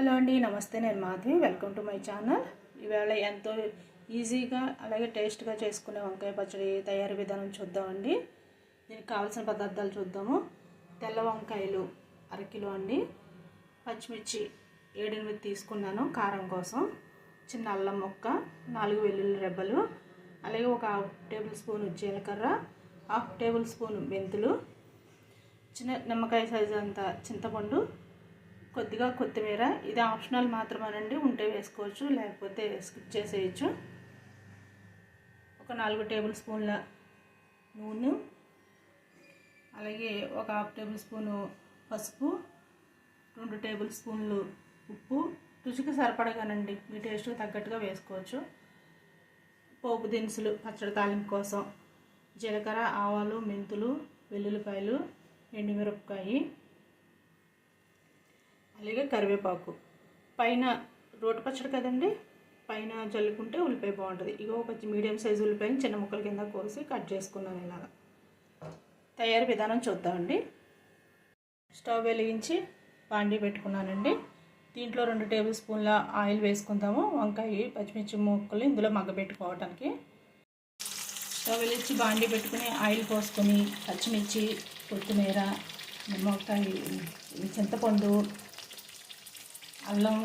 Hello అండి నమస్తే. నేను Madhavi. Welcome to my channel. ఇవాళ ఎంతో ఈజీగా అలాగే టేస్ట్గా చేసుకునే వంకాయ పచ్చడి తయారీ విధానం చూద్దామండి దీనికి కావాల్సిన పదార్థాలు చూద్దాము. తెల్ల వంకాయలు అరకిలో అండి. పచ్చిమిర్చి ఏడెనిమిది తీసుకున్నాను కారం కోసం. చిన్న అల్లం మొక్క నాలుగు వెల్లుల్లి రెబ్బలు అలాగే ఒక హాఫ్ టేబుల్ స్పూన్ జీలకర్ర హాఫ్ టేబుల్ స్పూన్ మెంతులు చిన్న నిమ్మకాయ సైజు అంత చింతపండు కొద్దిగా కొత్తిమీర. ఇది ఆప్షనల్ మాత్రమేనండి. ఉంటే వేసుకోవచ్చు లేకపోతే స్కిప్ చేసేయచ్చు. ఒక నాలుగు టేబుల్ స్పూన్ల నూనె. అలాగే ఒక హాఫ్ టేబుల్ స్పూను పసుపు రెండు టేబుల్ స్పూన్లు ఉప్పు. రుచికి సరిపడగానండి మీ టేస్ట్కి తగ్గట్టుగా వేసుకోవచ్చు. పోపు దినుసులు పచ్చడి తాలింపు కోసం. జీలకర్ర ఆవాలు మెంతులు వెల్లుల్లిపాయలు ఎండుమిరపకాయ. అలాగే కరివేపాకు. పైన రోటి పచ్చడి కదండి పైన జల్లుకుంటే ఉల్లిపాయ బాగుంటుంది. ఇగో ఒక మీడియం సైజు ఉల్లిపాయని చిన్న ముక్కల కింద కోసి కట్ చేసుకున్నాను ఇలాగా. తయారీ విధానం చూద్దామండి. స్టవ్ వెలిగించి బాండీ పెట్టుకున్నానండి. దీంట్లో రెండు టేబుల్ స్పూన్ల ఆయిల్ వేసుకుందాము. వంకాయ పచ్చిమిర్చి ముక్కలు ఇందులో మగ్గబెట్టుకోవటానికి. స్టవ్ వెలిగించి బాండీ పెట్టుకుని ఆయిల్ పోసుకొని పచ్చిమిర్చి కొత్తిమీర నిమ్మకాయ చింతపండు అల్లం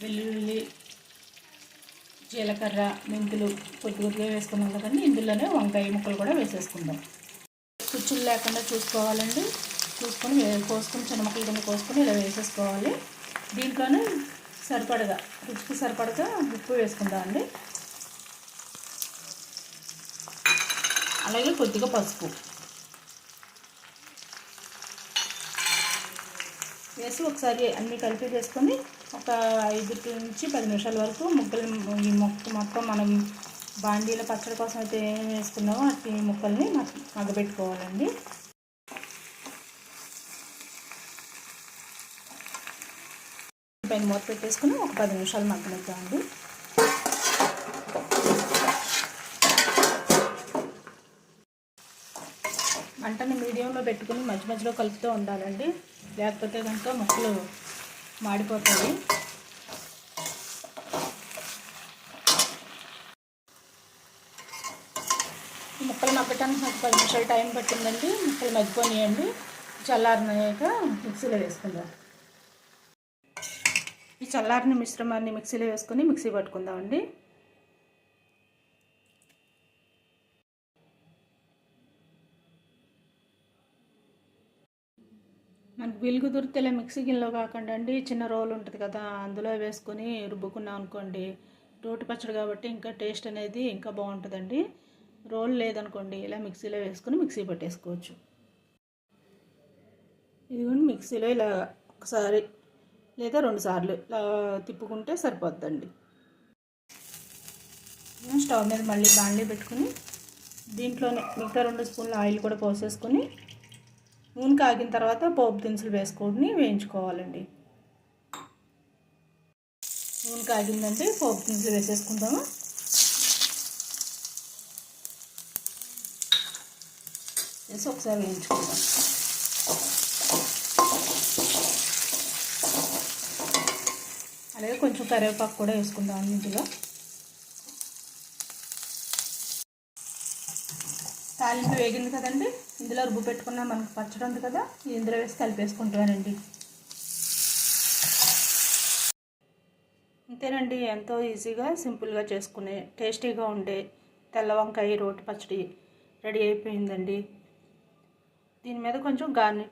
వెల్లుల్లి జీలకర్ర మెంతులు కొద్ది కొద్దిగా వేసుకున్నాం కదండి. ఇందులోనే వంకాయ ముక్కలు కూడా వేసేసుకుందాం. కుచ్చులు లేకుండా చూసుకోవాలండి. చూసుకొని కోసుకొని చిన్న ముక్కలు కింద కోసుకొని ఇలా వేసేసుకోవాలి. దీంట్లోనే సరిపడగా రుచికి సరిపడగా ఉప్పు వేసుకుందాం అండి. అలాగే కొద్దిగా పసుపు. వేసి ఒకసారి అన్నీ కలిపి చేసుకొని ఒక ఐదు నుంచి పది నిమిషాల వరకు ముక్కలు ఈ మొక్క మొత్తం మనం బాండీల పచ్చడి కోసం అయితే ఏం వేసుకున్నామో అట్టి ముక్కల్ని మగ్గబెట్టుకోవాలండి. పైన మూత పెట్టేసుకుని ఒక పది నిమిషాలు మగ్గనిద్దామండి. మంటని మీడియంలో పెట్టుకుని మధ్య మధ్యలో కలుపుతూ ఉండాలండి. లేకపోతే కనుక ముక్కలు మాడిపోతాయి. మొక్కలు ముక్కలు మగ్గటానికి నాకు పది నిమిషాలు టైం పట్టిందండి. ముక్కలు మగ్గిపోనియండి చల్లారినాక మిక్సీలో వేసుకుందాం. ఈ చల్లారిన మిశ్రమాన్ని మిక్సీలో వేసుకొని మిక్సీ పట్టుకుందామండి. మనకు వీలు కుదిరితే ఇలా మిక్సీ గిన్నెలో కాకుండా అండి చిన్న రోలు ఉంటుంది కదా అందులో వేసుకొని రుబ్బుకున్నాం అనుకోండి రోటి పచ్చడి కాబట్టి ఇంకా టేస్ట్ అనేది ఇంకా బాగుంటుందండి. రోల్ లేదనుకోండి ఇలా మిక్సీలో వేసుకొని మిక్సీ పట్టేసుకోవచ్చు. ఇదిగోండి మిక్సీలో ఇలా ఒకసారి లేదా రెండు సార్లు ఇలా తిప్పుకుంటే సరిపోద్దండి. స్టవ్ మీద మళ్ళీ బాండీ పెట్టుకుని దీంట్లోనే మిగతా రెండు స్పూన్ల ఆయిల్ కూడా పోసేసుకొని నూనె కాగిన తర్వాత పోపు దినుసులు వేసుకొని వేయించుకోవాలండి. నూనె కాగిందంటే పోపు దినుసులు వేసేసుకుంటాము. వేసి ఒకసారి వేయించుకుందాం అలాగే కొంచెం కరివేపాకు కూడా వేసుకుందాం ఇందులో. తాలింపు వేగింది కదండి. ఇందులో రుబ్బు పెట్టుకున్న మనకు పచ్చడి ఉంది కదా ఇందులో వేసి కలిపేసుకుంటానండి. అంతేనండి ఎంతో ఈజీగా సింపుల్గా చేసుకునే టేస్టీగా ఉండే తెల్ల వంకాయ రోటి పచ్చడి రెడీ అయిపోయిందండి. దీని మీద కొంచెం గార్ని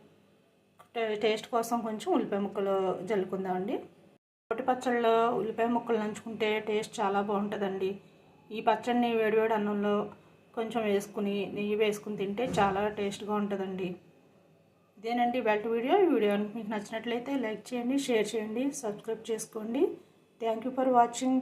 టేస్ట్ కోసం కొంచెం ఉల్లిపాయ ముక్కలు జల్లుకుందామండి. రోటి పచ్చళ్ళలో ఉల్లిపాయ ముక్కలు నంచుకుంటే టేస్ట్ చాలా బాగుంటుందండి. ఈ పచ్చడిని వేడివేడి అన్నంలో కొంచెం వేసుకుని నెయ్యి వేసుకుని తింటే చాలా టేస్ట్గా ఉంటుందండి. ఇదేనండి బెల్ట్ వీడియో. ఈ వీడియో మీకు నచ్చినట్లయితే లైక్ చేయండి షేర్ చేయండి సబ్స్క్రైబ్ చేసుకోండి. Thank you for watching.